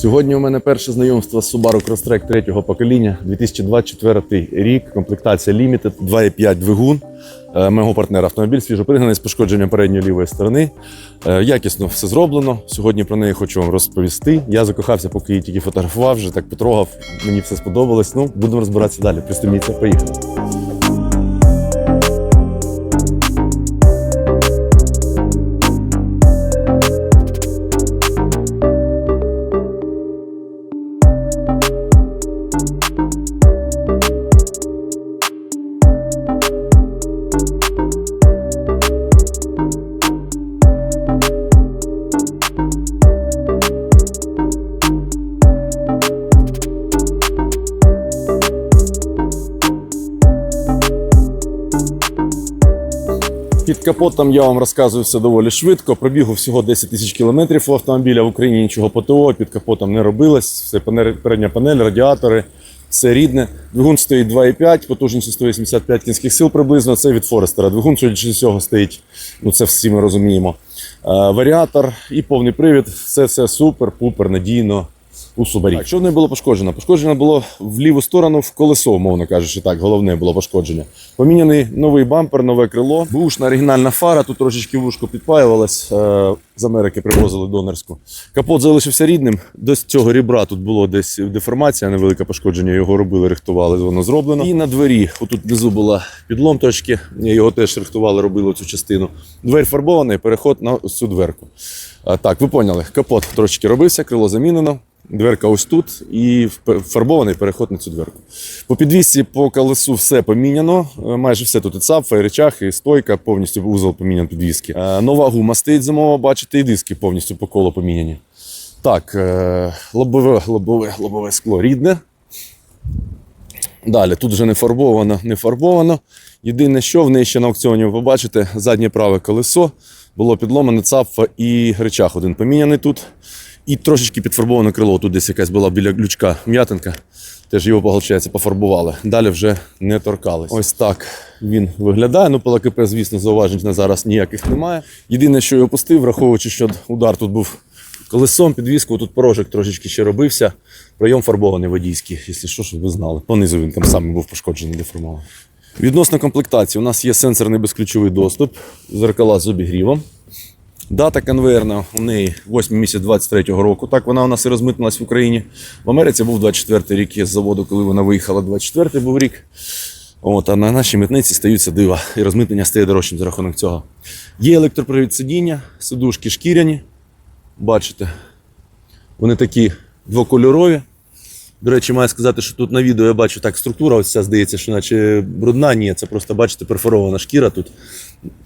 Сьогодні у мене перше знайомство з Subaru Crosstrek третього покоління, 2024 рік, комплектація Limited, 2,5 двигун. Е, Мого партнера автомобіль свіжопригнаний з пошкодженням передньої лівої сторони. Е, Якісно все зроблено. Сьогодні про неї хочу вам розповісти. Я закохався, поки її тільки фотографував, вже так потрогав. Мені все сподобалось. Ну, будемо розбиратися далі. Пристеміться, поїхали. Під капотом я вам розказую все доволі швидко. Пробігу всього 10 тисяч кілометрів у автомобіля. В Україні нічого ПТО під капотом не робилось. Все передня панель, радіатори, все рідне. Двигун стоїть 2,5, потужністю 185 кінських сил приблизно. Це від Форестера. Двигун судячи з цього стоїть. Ну це всі ми розуміємо. Е, варіатор і повний привід. Все все супер, пупер, надійно. У Субарі. Так, що не було пошкоджено? Пошкоджено було в ліву сторону в колесо, мовно кажучи, так, головне було пошкодження. Поміняний новий бампер, нове крило. Бушна оригінальна фара, тут трошечки вушко підпаювалось. е, З Америки привозили донорську. Капот залишився рідним. До цього рібра тут було десь деформація, невелике пошкодження. Його робили, рихтували, воно зроблено. І на двері, отут внизу була підлом трошки, його теж рихтували, робили цю частину. Двері фарбований, переход на цю дверку. Так, ви поняли, капот трошки робився, крило замінено. Дверка ось тут і фарбований переход на цю дверку. По підвісці, по колесу все поміняно. Е, Майже все тут і цапфа, і речах, і стойка, повністю вузол помінян підвіски. Е, Нова гума стоїть зимова, бачите, і диски повністю по колу поміняні. Так, е, лобове, лобове, лобове скло рідне. Далі, тут вже не фарбовано, не фарбовано. Єдине, що в неї ще на аукціоні ви побачите, заднє праве колесо було підломане цапфа і речах один поміняний тут. І трошечки підфарбоване крило. Тут десь якась була біля ключка м'ятинка. Теж його, виходить, пофарбували. Далі вже не торкались. Ось так він виглядає. Ну, по ЛКП, звісно, зауважень на зараз ніяких немає. Єдине, що я опустив, враховуючи, що удар тут був колесом, підвіску, тут порожок трошечки ще робився. Пройом фарбований водійський, якщо що, щоб ви знали. Понизу він там саме був пошкоджений, деформований. Відносно комплектації, у нас є сенсорний безключовий доступ, зеркала з обігрівом. Дата конвейерна у неї 8 місяць 23-го року. Так вона у нас і розмитнилась в Україні. В Америці був 24-й рік є з заводу, коли вона виїхала. 24-й був рік. От, а на нашій митниці стаються дива, і розмитнення стає дорожчим за рахунок цього. Є електропривід сидіння, сидушки шкіряні. Бачите, вони такі двокольорові. До речі, маю сказати, що тут на відео я бачу так структура, ось ця здається, що наче брудна. Ні, це просто бачите, перфорована шкіра тут.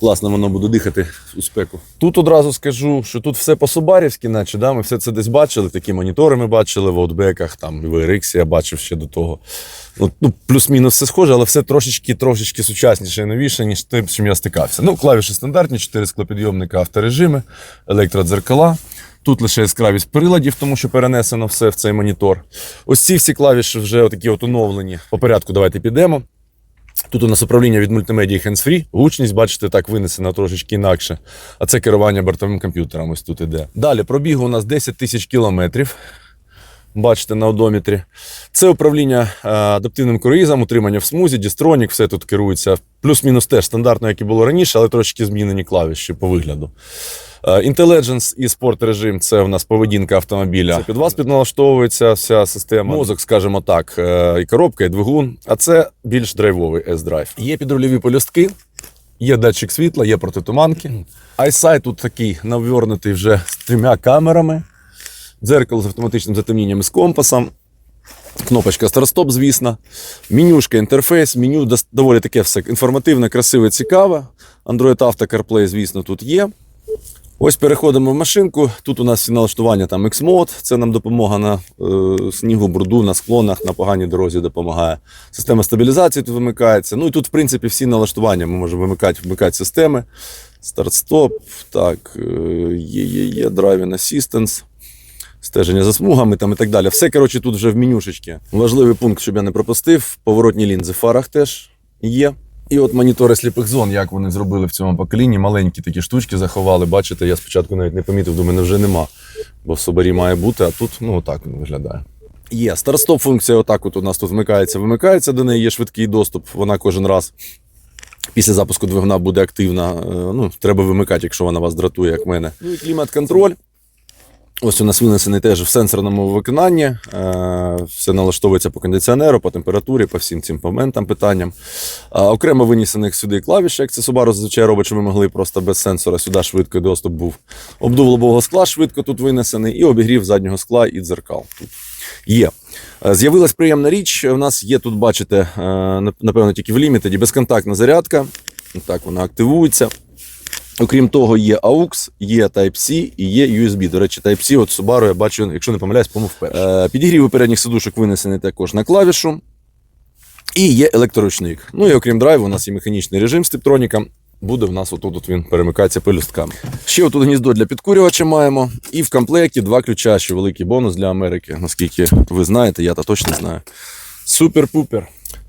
Класно воно буде дихати у спеку. Тут одразу скажу, що тут все по-субарівськи, наче да? ми все це десь бачили. Такі монітори ми бачили в аутбеках, там в RX я бачив ще до того. Ну, ну, плюс-мінус все схоже, але все трошечки трошечки сучасніше і новіше, ніж з чим я стикався. Ну, клавіші стандартні, 4 склопідйомника, авторежими, електродзеркала. Тут лише яскравість приладів, тому що перенесено все в цей монітор. Ось ці всі клавіші вже отакі от оновлені. По порядку давайте підемо. Тут у нас управління від мультимедії hands-free. Гучність, бачите, так винесена трошечки інакше. А це керування бортовим комп'ютером. Ось тут іде. Далі пробігу у нас 10 тисяч кілометрів. Бачите на одометрі. Це управління е, адаптивним круїзом, утримання в смузі, дістронік, все тут керується. Плюс-мінус теж стандартно, як і було раніше, але трошки змінені клавіші по вигляду. Е, Intelligence і спорт режим це в нас поведінка автомобіля. Це під вас підналаштовується вся система. Мозок, скажімо так, е, і коробка, і двигун. А це більш драйвовий S-Drive. Є підрульові полюстки, є датчик світла, є протитуманки. iSight тут такий навернутий вже з трьома камерами. Дзеркало з автоматичним затемнінням з компасом. Кнопочка старт-стоп, звісно. Менюшка, інтерфейс, меню доволі таке все інформативне, красиве, цікаве. Android Auto CarPlay, звісно, тут є. Ось переходимо в машинку. Тут у нас всі налаштування там X-Mode, це нам допомога на е, снігу, бруду, на склонах, на поганій дорозі допомагає. Система стабілізації тут вимикається. Ну і тут, в принципі, всі налаштування. Ми можемо вимикати, вмикати системи. Старт-стоп, так, е, є, є, є, Driving Assistance. Стеження за смугами там і так далі. Все, коротше, тут вже в менюшечки. Важливий пункт, щоб я не пропустив. Поворотні лінзи в фарах теж є. І от монітори сліпих зон, як вони зробили в цьому поколінні, маленькі такі штучки заховали. Бачите, я спочатку навіть не помітив, думаю, вже нема. бо в Собарі має бути, а тут ну отак він виглядає. Є старт-стоп функція, отак от у нас тут вмикається, вимикається, до неї є швидкий доступ. Вона кожен раз після запуску двигуна буде активна. Е, Ну, треба вимикати, якщо вона вас дратує, як мене. Ну і клімат-контроль. Ось у нас винесений теж в сенсорному виконанні. Е, Все налаштовується по кондиціонеру, по температурі, по всім цим моментам, питанням. Окремо винесених сюди клавіші, як це Subaru зазвичай робить, що ми могли просто без сенсора сюди швидкий доступ був. Обдув лобового скла швидко тут винесений, і обігрів заднього скла і дзеркал. Тут є. Е, З'явилась приємна річ. У нас є тут, бачите, е, напевно, тільки в лімітеді безконтактна зарядка. Так вона активується. Окрім того, є AUX, є Type-C і є USB. До речі, Type-C от Subaru я бачу, якщо не помиляюсь, по вперше. Е, Підігрів передніх сидушок винесений також на клавішу. І є електроручник. Ну і окрім драйву, у нас є механічний режим з типтроніком. Буде в нас отут от він перемикається пелюстками. Ще отут гніздо для підкурювача маємо. І в комплекті два ключа, що великий бонус для Америки. Наскільки ви знаєте, я та точно знаю. Супер-пупер.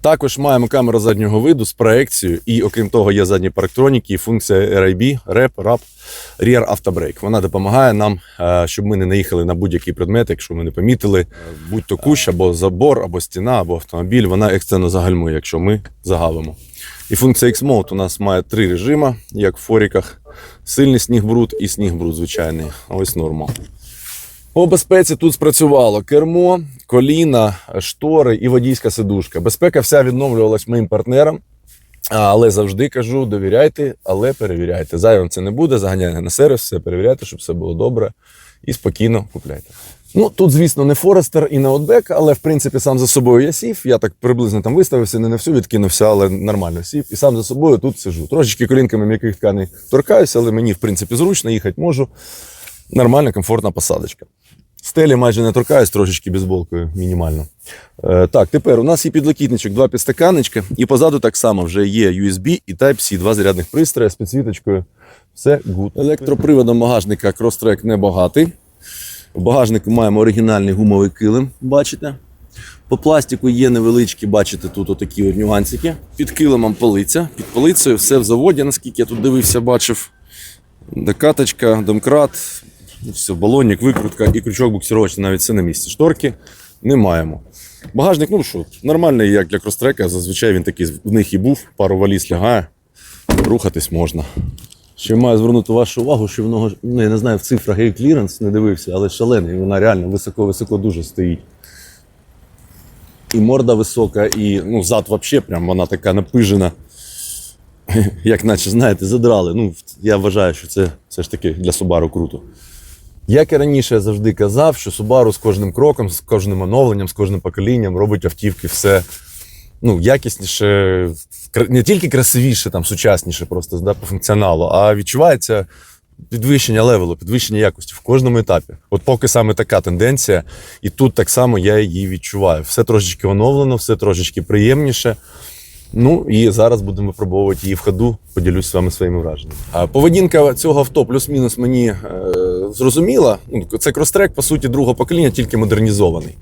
Також маємо камеру заднього виду з проекцією, і окрім того, є задні парктроніки і функція RIB, REP, RAP, Rear Auto Brake. Вона допомагає нам, е, щоб ми не наїхали на будь-який предмет, якщо ми не помітили, е, будь-то кущ, або забор, або стіна, або автомобіль. Вона екстрено загальмує, якщо ми загавимо. І функція X-Mode у нас має три режими, як в форіках: сильний сніг-бруд і сніг-бруд звичайний. Ось норма. По безпеці тут спрацювало кермо, коліна, штори і водійська сидушка. Безпека вся відновлювалась моїм партнерам. Але завжди кажу: довіряйте, але перевіряйте. Зайвим це не буде, заганяйте на сервіс, все перевіряйте, щоб все було добре і спокійно купляйте. Ну тут, звісно, не Форестер і не Outback, але в принципі сам за собою я сів. Я так приблизно там виставився, не на всю відкинувся, але нормально сів. І сам за собою тут сижу. Трошечки колінками м'яких тканей торкаюся, але мені в принципі зручно, їхати можу. Нормальна, комфортна посадочка. Стелі майже не торкаюсь, трошечки бейсболкою, мінімально. Е, так, тепер у нас є підлокітничок, два підстаканничка, і позаду так само вже є USB і Type-C, два зарядних пристрої з підсвіточкою. Все good. Електроприводом багажника Crosstrek небагатий. В багажнику маємо оригінальний гумовий килим, бачите. По пластику є невеличкі, бачите, тут отакі от нюансики. Під килимом полиця. Під полицею все в заводі, наскільки я тут дивився, бачив. Докаточка, домкрат, все, балонник, викрутка і крючок буксировочний, навіть все на місці. Шторки не маємо. Багажник, ну що, нормальний, як для крострека. Зазвичай він такий в них і був, пару валіз лягає, рухатись можна. Ще маю звернути вашу увагу, що в нього, ну я не знаю, в цифрах є кліренс, не дивився, але шалений, вона реально високо-високо дуже стоїть. І морда висока, і ну, зад взагалі прям вона така напижена. Як наче, знаєте, задрали. Ну, я вважаю, що це все ж таки для Subaru круто. Як і раніше я завжди казав, що Subaru з кожним кроком, з кожним оновленням, з кожним поколінням робить автівки все ну, якісніше, не тільки красивіше, там, сучасніше просто да, по функціоналу, а відчувається підвищення левелу, підвищення якості в кожному етапі. От поки саме така тенденція, і тут так само я її відчуваю. Все трошечки оновлено, все трошечки приємніше. Ну і зараз будемо випробовувати її в ходу. Поділюсь з вами своїми враженнями. Поведінка цього авто плюс-мінус мені е, зрозуміла. Ну, це крострек, по суті, другого покоління, тільки модернізований.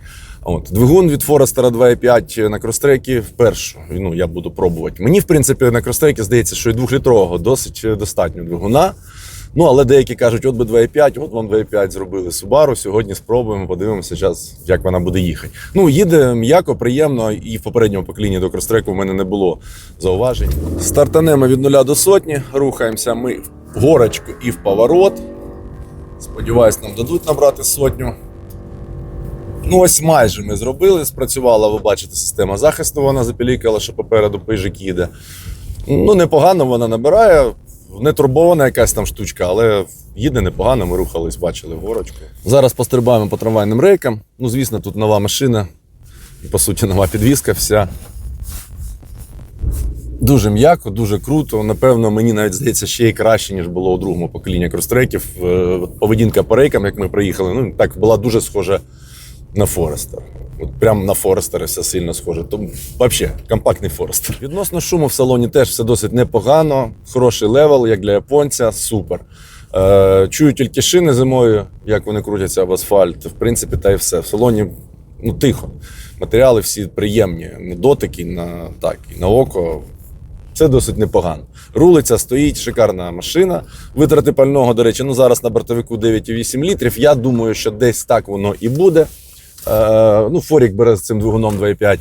От двигун від Forester 2.5 на крострекі вперше. Ну я буду пробувати. Мені, в принципі, на крострекі здається, що і двохлітрового досить е, достатньо двигуна. Ну, але деякі кажуть, от би 2.5, от вам 2.5 зробили Subaru. Сьогодні спробуємо, подивимося зараз, як вона буде їхати. Ну, їде м'яко, приємно, і в попередньому поколінні до кростреку в мене не було зауважень. Стартанемо від нуля до сотні, рухаємося ми в горочку і в поворот. Сподіваюсь, нам дадуть набрати сотню. Ну, ось майже ми зробили. Спрацювала, ви бачите, система захисту. Вона запілікала, що попереду пижик їде. Ну, непогано вона набирає. Не турбована якась там штучка, але їде непогано, ми рухались, бачили горочку. Зараз пострибаємо по трамвайним рейкам. Ну, звісно, тут нова машина, і, по суті, нова підвізка вся. Дуже м'яко, дуже круто. Напевно, мені навіть здається, ще й краще, ніж було у другому поколінні кростреків. Е, Поведінка по рейкам, як ми приїхали, ну так була дуже схожа на Форестер. От прям на Форестер все сильно схоже. То взагалі компактний Форестер. Відносно шуму в салоні теж все досить непогано. Хороший левел, як для японця, супер. Е, чую тільки шини зимою, як вони крутяться об асфальт. В принципі, та й все. В салоні ну, тихо. Матеріали всі приємні. На дотики, на, так, і на око. Це досить непогано. Рулиця стоїть, шикарна машина. Витрати пального, до речі, ну зараз на бортовику 9,8 літрів. Я думаю, що десь так воно і буде. Е, ну, Форік бере з цим двигуном 2,5.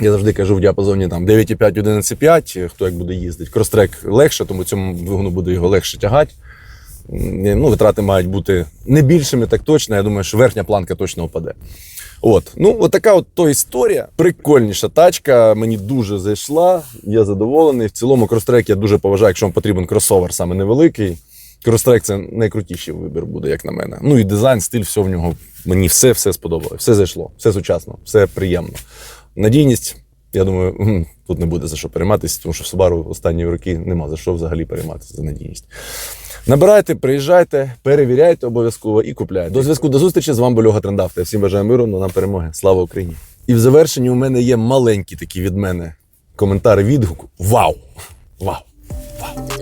Я завжди кажу в діапазоні там 9,5, 11,5, хто як буде їздити. Крострек легше, тому цьому двигуну буде його легше тягати. Ну, витрати мають бути не більшими, так точно. Я думаю, що верхня планка точно впаде. От, ну, от така от то історія. Прикольніша тачка. Мені дуже зайшла. Я задоволений. В цілому крострек я дуже поважаю, якщо вам потрібен кросовер саме невеликий. Крострек це найкрутіший вибір буде, як на мене. Ну і дизайн, стиль, все в нього. Мені все, все сподобалось. Все зайшло, все сучасно, все приємно. Надійність, я думаю, тут не буде за що перейматися, тому що в Subaru останні роки нема за що взагалі перейматися за надійність. Набирайте, приїжджайте, перевіряйте обов'язково і купляйте. До зв'язку до зустрічі з вами Болюга Трендафта. Всім бажаю миру, ну нам перемоги. Слава Україні! І в завершенні у мене є маленький такий від мене коментар відгук. Вау! Вау! Вау!